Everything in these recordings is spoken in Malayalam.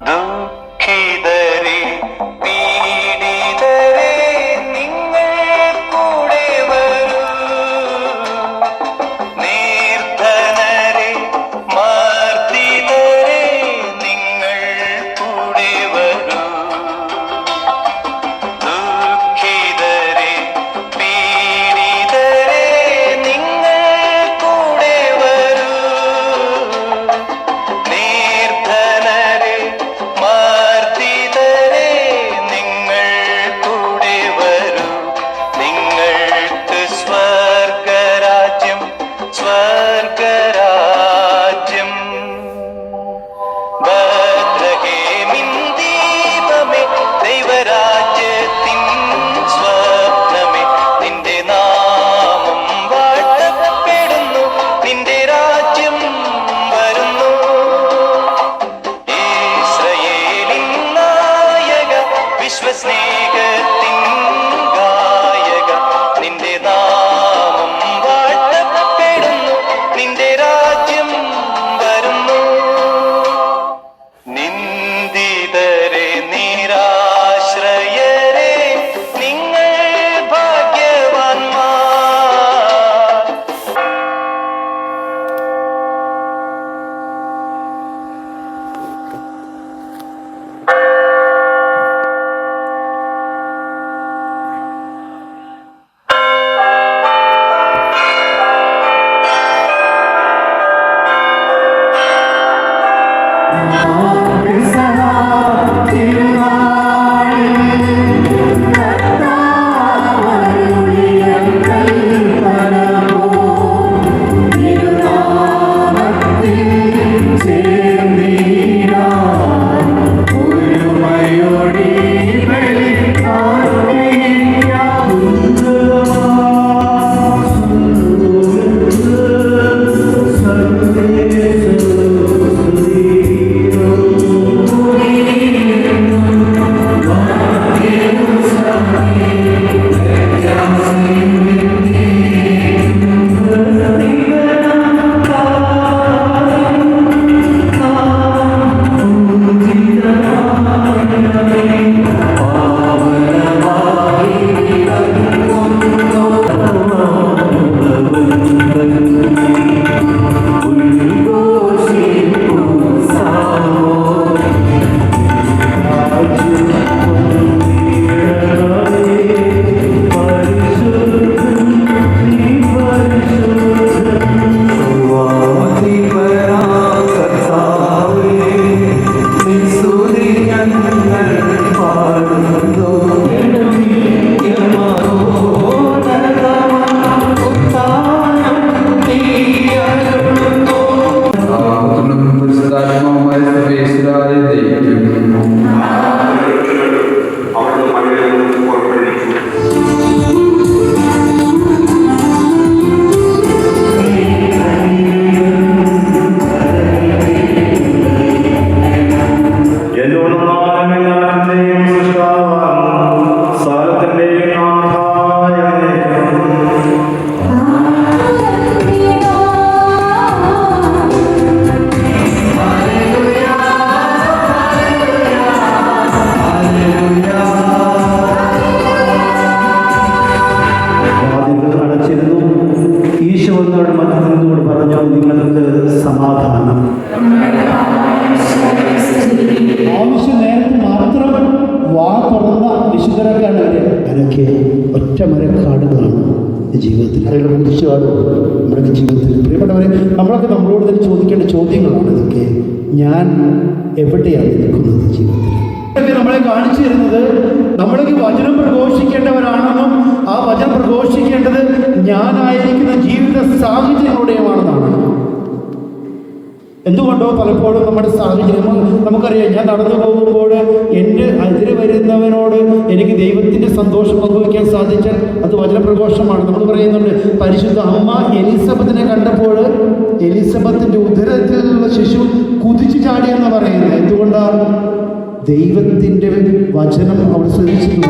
Oh. ചോദ്യങ്ങളാണ് ഇതൊക്കെ. ഞാൻ എവിടെയാണ് നിൽക്കുന്നത് ജീവിതത്തിൽ? നമ്മളെ കാണിച്ചു തരുന്നത് നമ്മളേക്ക് വചനം പ്രഘോഷിക്കേണ്ടവരാണെന്നും ആ വചനം പ്രഘോഷിക്കേണ്ടത് ഞാനായിരിക്കുന്ന ജീവിത സാഹചര്യങ്ങളുടെയുമാണെന്നാണ്. പലപ്പോഴും നമ്മുടെ സാഹചര്യം നമുക്കറിയാം. ഞാൻ നടന്നു പോകുമ്പോൾ എന്റെ അതിര് വരുന്നവനോട് എനിക്ക് ദൈവത്തിന്റെ സന്തോഷം പങ്കുവയ്ക്കാൻ സാധിച്ചാൽ അത് വചനപ്രഘോഷമാണ്. നമ്മൾ പറയുന്നുണ്ട് പരിശുദ്ധ അമ്മ എലിസബത്തിനെ കണ്ടപ്പോൾ എലിസബത്തിന്റെ ഉദരത്തിലുള്ള ശിശു കുതിച്ചു ചാടി എന്ന് പറയുന്നത്. എന്തുകൊണ്ടാണ് ദൈവത്തിന്റെ വചനം അവിടെ ശ്രദ്ധിച്ചിട്ടുണ്ട്.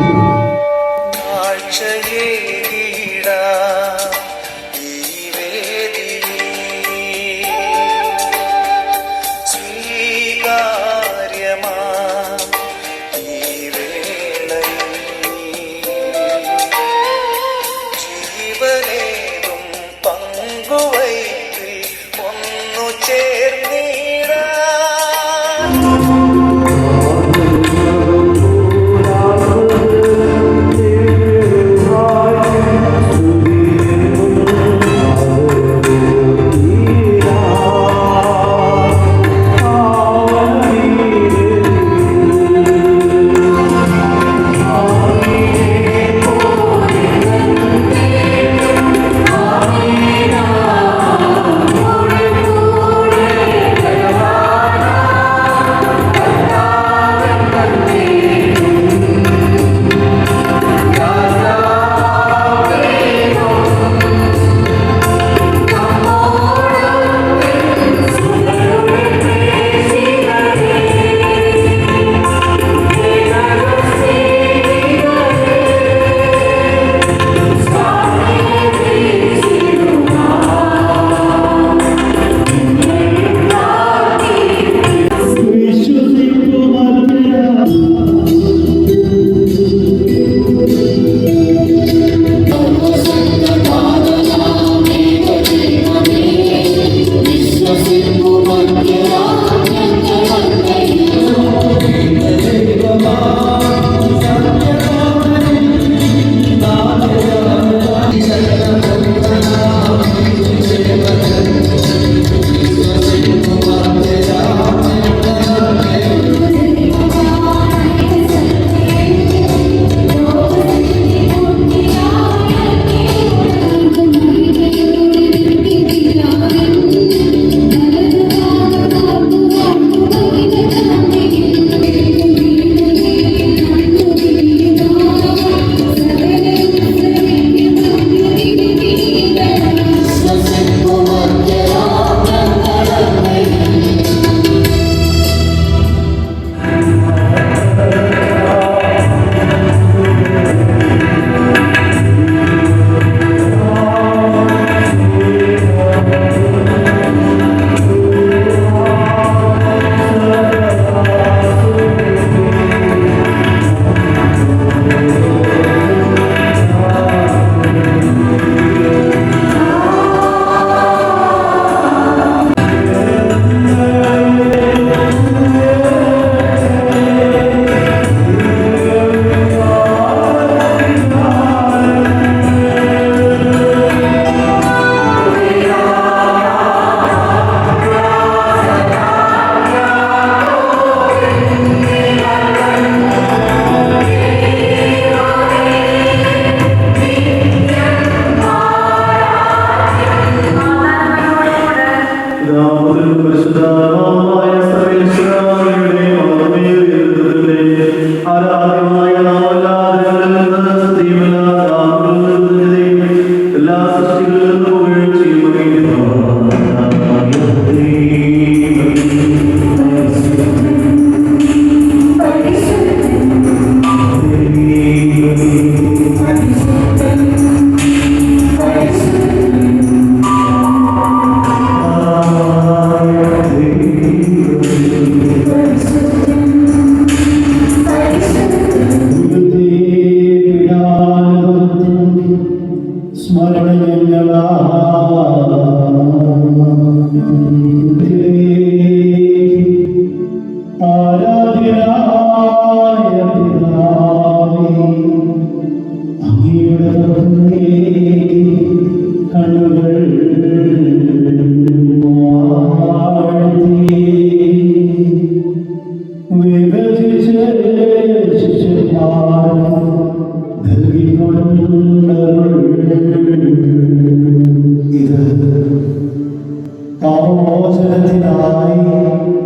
പാപമോചനത്തിനായി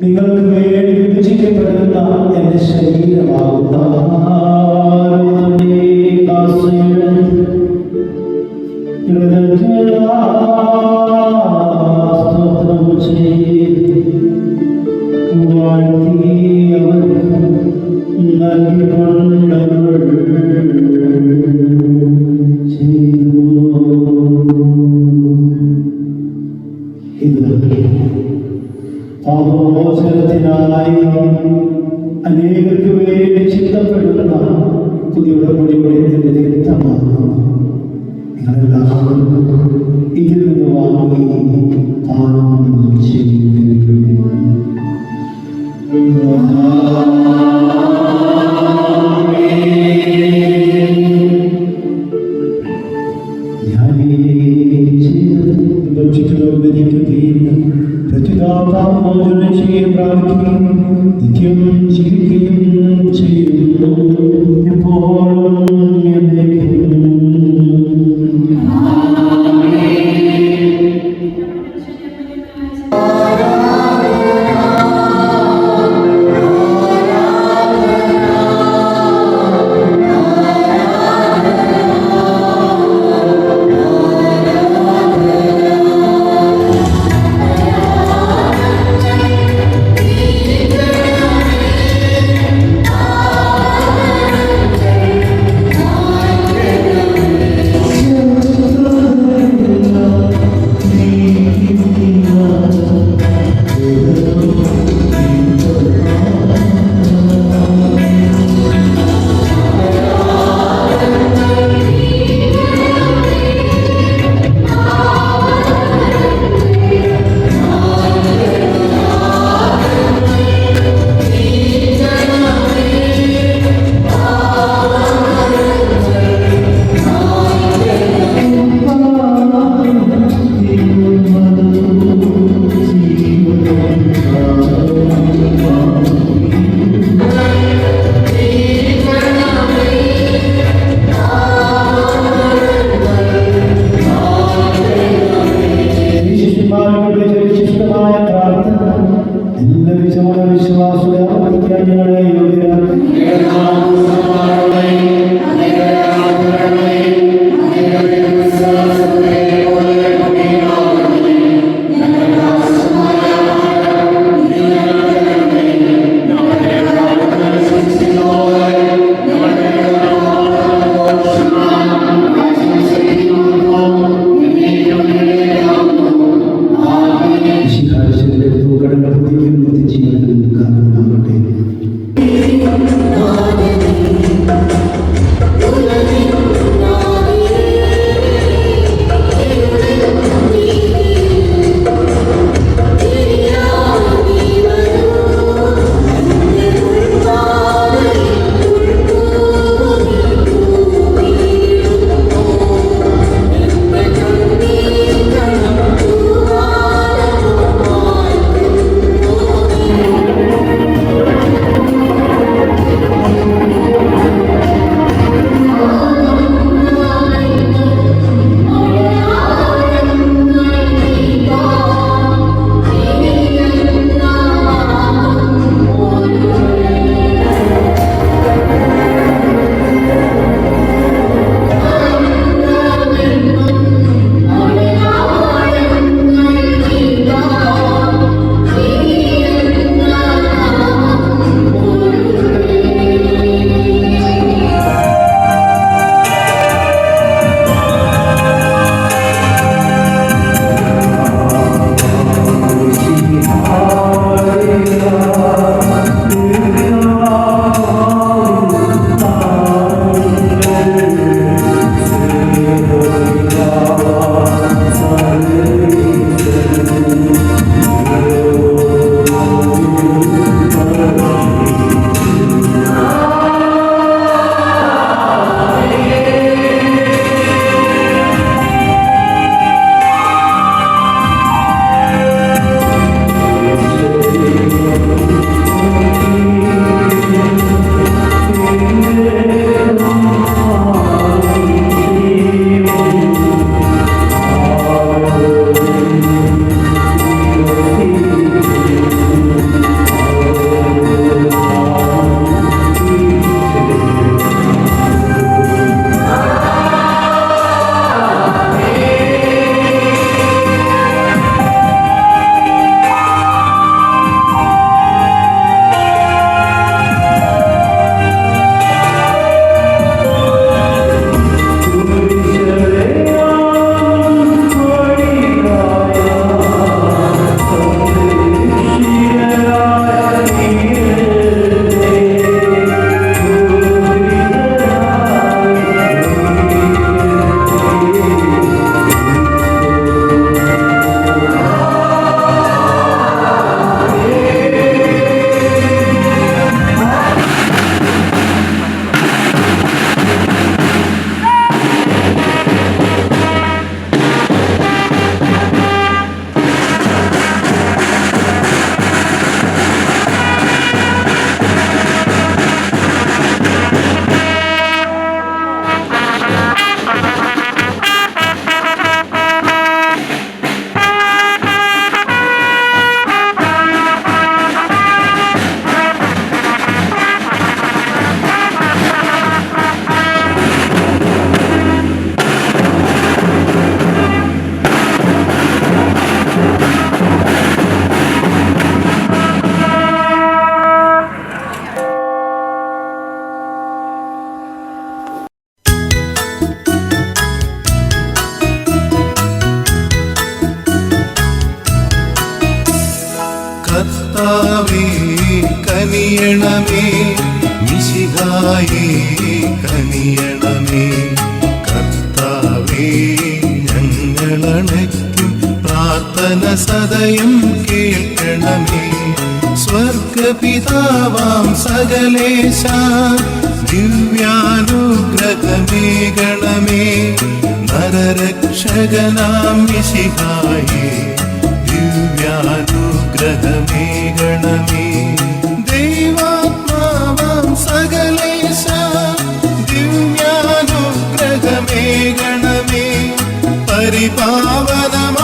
നിങ്ങൾക്ക് വേണ്ടി വിഭജിക്കപ്പെടുന്ന എന്റെ ശരീരമാകുന്ന ഗണേശ ദിവ്യാനുഗ്രഹമേഗണമേ നരരക്ഷകനാം വിശിഹായേ ദിവ്യാനുഗ്രഹമേ ഗണമേ ദൈവാത്മാവാം സകലേശ ദിവ്യാനുഗ്രഹമേ ഗണമേ പരിപാവനമേ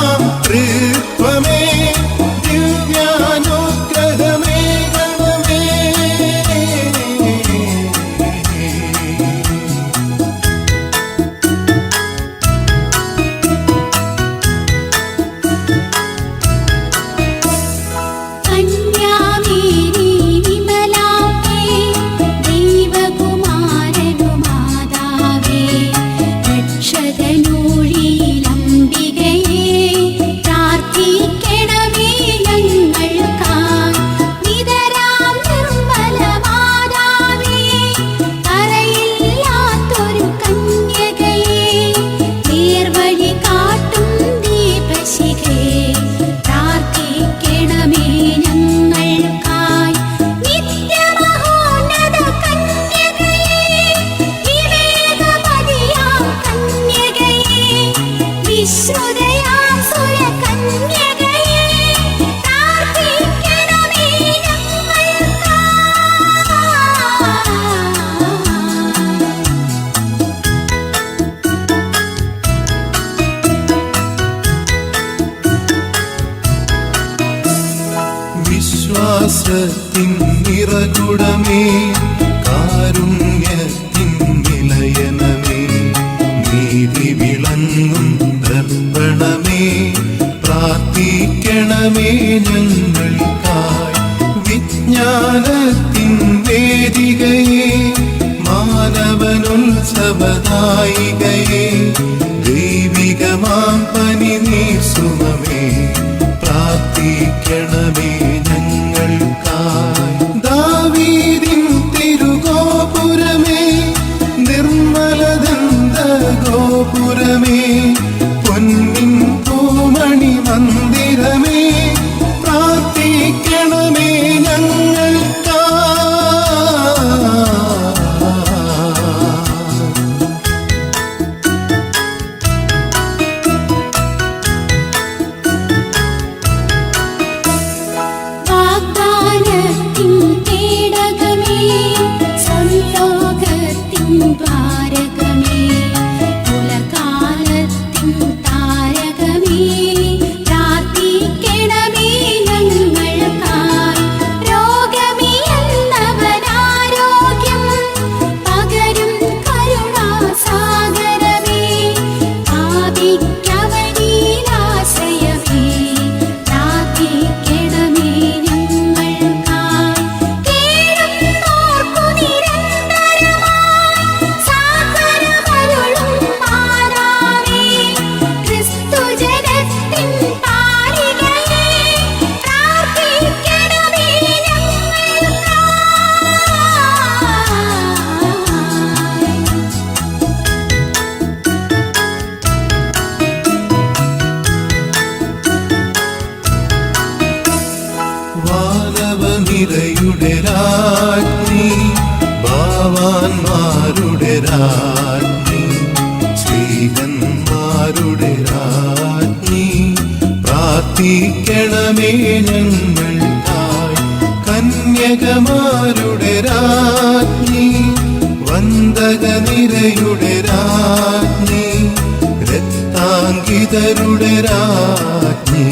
ഭക്തരുടെ രാജ്ഞി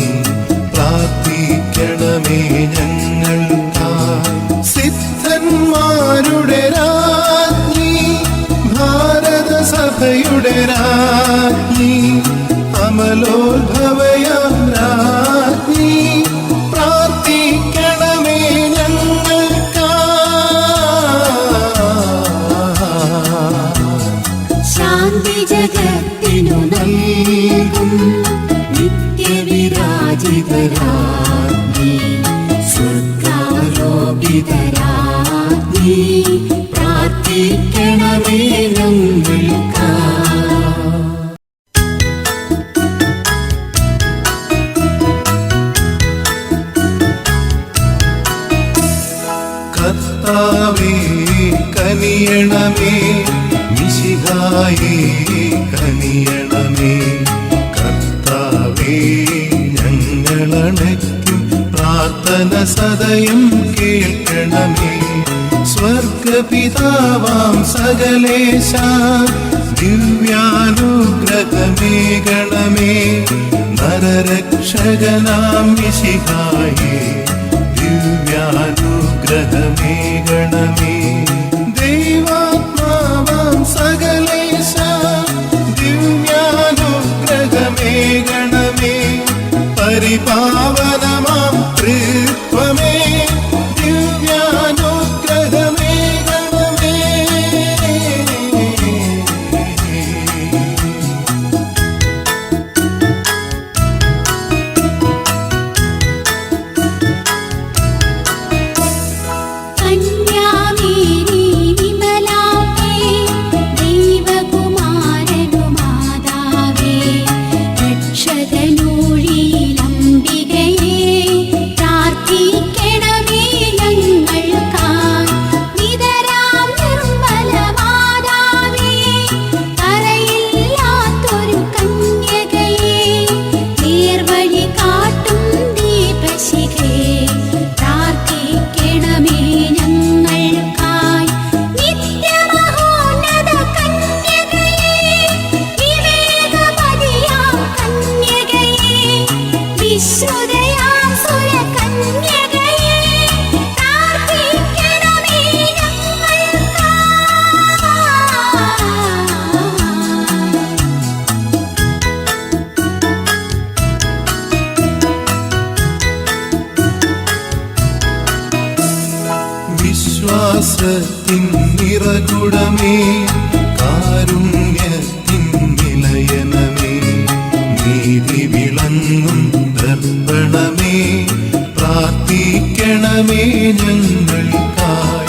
പ്രാർത്ഥിക്കണമേ ഞങ്ങൾക്കായി സിദ്ധന്മാരുടെ രാജ്ഞി ഭാരത സഭയുടെ രാജ്ഞി അമലോത്ഭവ കനിയണമേ മിശിഹായേ കനിയണമേ. കർത്താവേ ഞങ്ങളണയ്ക്കും പ്രാർത്ഥന സദയം കേൾക്കണമേ. സ്വർഗപിതാവാം സകലേശ ദിവ്യാനുഗ്രഹമേഗണമേ നരരക്ഷകനാം മിശിഹായേ ദിവ്യാനുഗ്രഹമേ വിശ്വാസത്തിൻ നിറകുടമേ കാരുണ്യത്തിൻ നിലയനമേ. നീതി വിളങ്ങും ദർപ്പണമേ പ്രാർത്ഥിക്കണമേ ഞങ്ങൾക്കായി.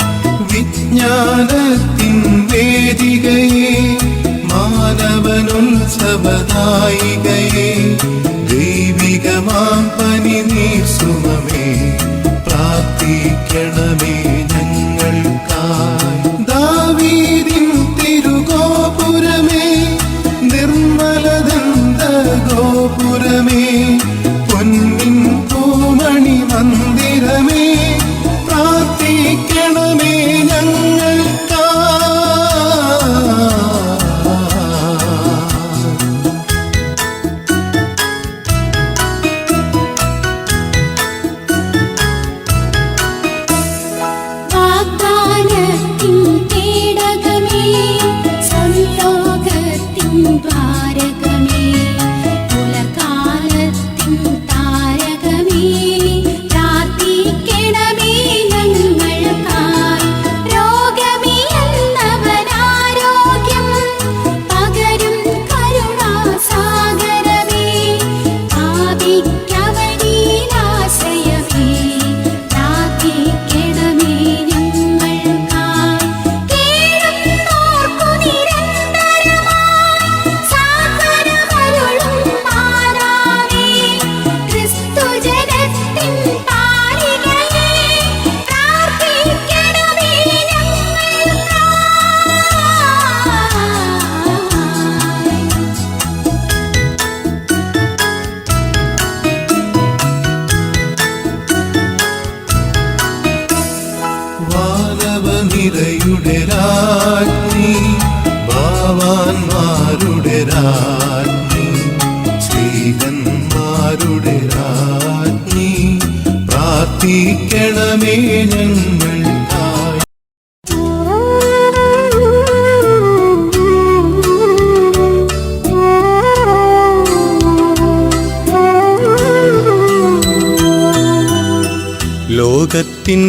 വിജ്ഞാനത്തിൻ വേദികയെ മാനവനുത്സവദായികയെ. ദൈവികമാം പനി നീർസുമമേ പ്രാർത്ഥിക്കണമേ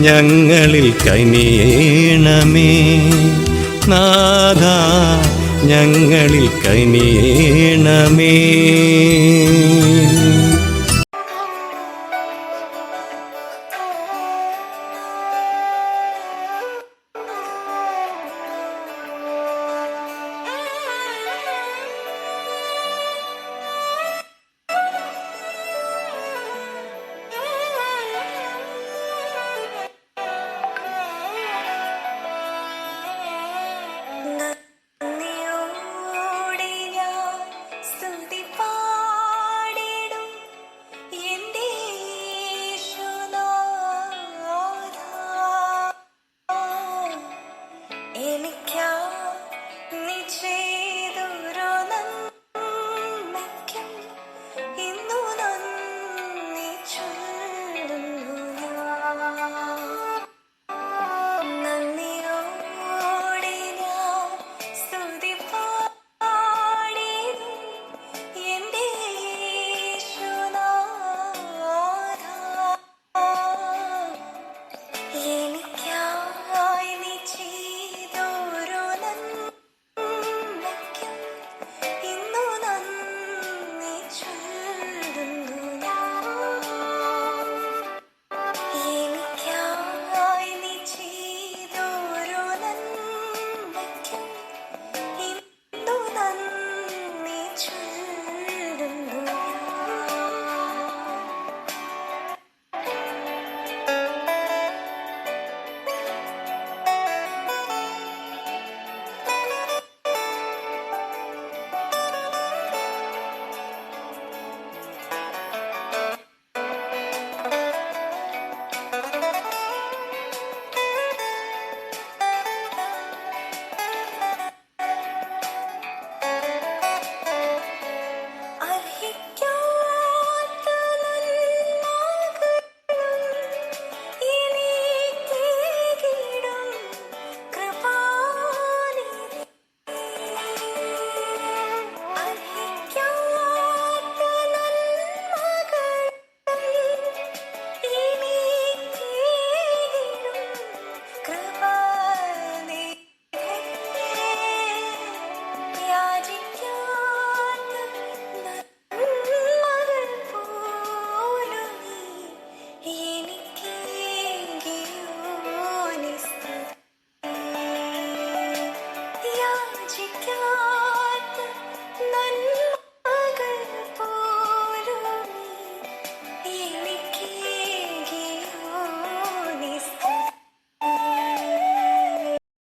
ഞങ്ങളിൽ കനിയേണമേ നാഥ ഞങ്ങളിൽ കനിയേണമേ